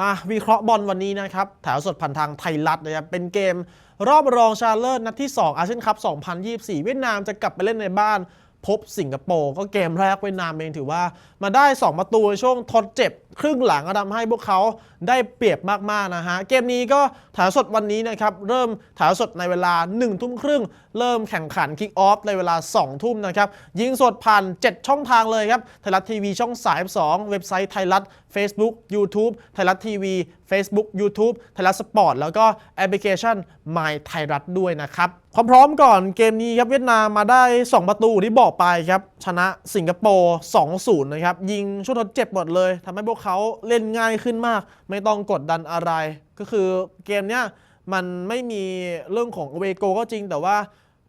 มาวิเคราะห์บอลวันนี้นะครับแถวสดผ่านทางไทยรัฐนะครับเป็นเกมรอบรองชาเลอร์นัดที่ 2 อาเซียนคัพ 2024 เวียดนามจะกลับไปเล่นในบ้าน พบสิงคโปร์ก็เกมแรกเวียดนามเองถือว่า มาได้ 2 ประตูในช่วงทดเจ็บ ครึ่งหลังก็ทำให้พวกเขาได้เปรียบมาก ๆ นะฮะ เกมนี้ก็ถ่ายสดวันนี้นะครับ เริ่มถ่ายสดในเวลา 1 ทุ่มครึ่ง เริ่มแข่งขันคิกออฟในเวลา 2 ทุ่มนะครับ ยิงสดผ่าน 7 ช่องทางเลยครับไทยรัฐทีวีช่อง 32 เว็บไซต์ไทยรัฐ Facebook YouTube ไทยรัฐทีวี Facebook YouTube ไทยรัฐสปอร์ตแล้วก็แอปพลิเคชัน My ไทยรัฐด้วยนะครับความพร้อมก่อนเกมนี้ครับเวียดนามมาได้ 2 ประตูที่บอกไปครับ ชนะสิงคโปร์ 2-0 นะครับ ยิงช่วงทดเจ็บหมดเลยทำให้พวกเขาเล่นง่ายขึ้นมาก ไม่ต้องกดดันอะไร ก็คือเกมเนี้ยมันไม่มีเรื่องของเวโกก็จริง แต่ว่า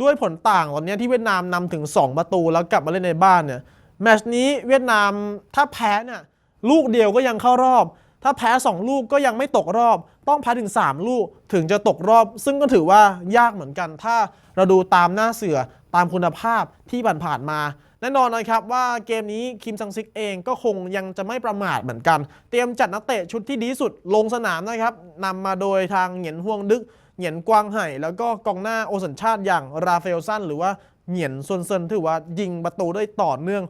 ด้วยผลต่างตอนนี้ที่เวียดนามนำถึง 2 ประตูแล้วกลับมาเล่นในบ้านเนี่ยแมชนี้เวียดนามถ้าแพ้เนี่ยลูกเดียวก็ยังเข้ารอบ ถ้าแพ้ 2 ลูกก็ยังไม่ตกรอบ ต้องแพ้ถึง 3 ลูกถึงจะตกรอบ ซึ่งก็ถือว่ายากเหมือนกัน ถ้าเราดูตามหน้าเสือตามคุณภาพที่ผ่านๆมาแน่นอนนะครับว่าเกมนี้คิมซังซิกเองก็คงยังจะไม่ประมาทเหมือนกัน เตรียมจัดนักเตะชุดที่ดีสุดลงสนามนะครับนำมาโดยทางเหงียนห่วงดึกเหงียนกวางไห่ แล้วก็กองหน้าโอสัญชาติอย่างราฟาเอลสันหรือว่า เหงียนซวนเซินถือว่ายิงประตูได้ต่อเนื่อง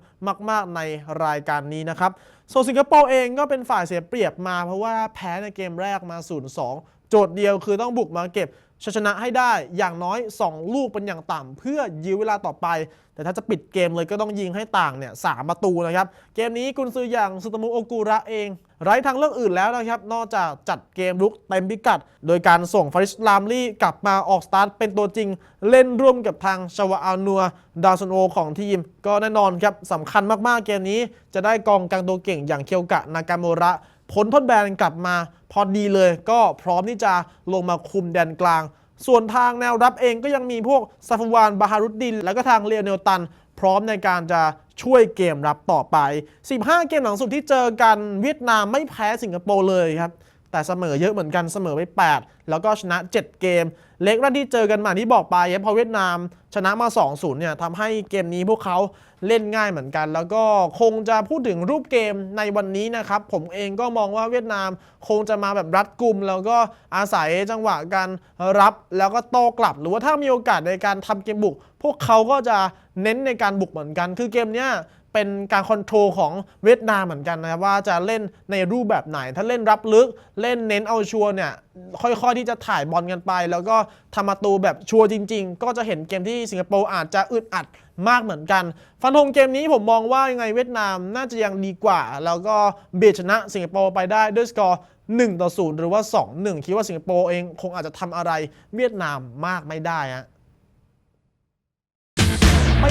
มาก ๆ ในรายการนี้นะครับส่วนสิงคโปร์เองก็เป็นฝ่ายเสียเปรียบมาเพราะว่าแพ้ในเกมแรกมา 0-2 โจทย์เดียวคือต้องบุกมาเก็บ ชัยชนะให้ได้อย่างน้อย 2 ลูกเป็นอย่างต่ำเพื่อยื้อเวลาต่อไป แต่ถ้าจะปิดเกมเลยก็ต้องยิงให้ต่างเนี่ยสามประตูนะครับ เกมนี้กุนซืออย่างสุตมุโอกุระเอง ไร้ทางเลือกอื่นแล้วนะครับ นอกจากจัดเกมลุกเต็มพิกัด โดยการส่งฟาริสลามลี่กลับมาออกสตาร์ทเป็นตัวจริง เล่นร่วมกับทางชาวาอานัวดาวซนโอของทีม ก็แน่นอนครับสำคัญมากๆเกมนี้จะได้กองกลางตัวเก่งอย่างเคียวกะนากาโมระ ผลทดแบนกลับมาพอดีเลยก็พร้อมที่จะลงมาคุมแดนกลาง ส่วนทางแนวรับเองก็ยังมีพวกซาฟวานบาฮารุดดิน แล้วก็ทางเรียเนลตัน พร้อมในการจะช่วยเกมรับต่อไป 15 เกมหลังสุดที่เจอกันเวียดนามไม่แพ้สิงคโปร์เลยครับ แต่เสมอเยอะเหมือนกันเสมอไป 8 แล้วก็ชนะ 7 เกม เล็กแรกที่เจอกันมาที่บอกไปครับพอเวียดนามชนะมา 2-0 เนี่ยทำให้เกมนี้พวกเขาเล่นง่ายเหมือนกัน แล้วก็คงจะพูดถึงรูปเกมในวันนี้นะครับ ผมเองก็มองว่าเวียดนามคงจะมาแบบรัดกุม แล้วก็อาศัยจังหวะการรับแล้วก็โต้กลับ หรือว่าถ้ามีโอกาสในการทำเกมบุก พวกเขาก็จะเน้นในการบุกเหมือนกัน คือเกมเนี้ย เป็นการคอนโทรลของเวียดนามเหมือนกันนะครับว่าจะเล่นในรูปแบบไหน ถ้าเล่นรับลึกเล่นเน้นเอาชัวร์เนี่ยค่อยๆที่จะถ่ายบอลกันไป แล้วก็ทำประตูแบบชัวร์จริง ๆ ก็จะเห็นเกมที่สิงคโปร์อาจจะอึดอัดมากเหมือนกัน ฟันธงเกมนี้ผมมองว่ายังไงเวียดนามน่าจะยังดีกว่า แล้วก็เบียดชนะสิงคโปร์ไปได้ด้วยสกอร์1ต่อ0หรือว่า 2-1 คิดว่าสิงคโปร์เองคงอาจจะทำอะไรเวียดนามมากไม่ได้ฮะ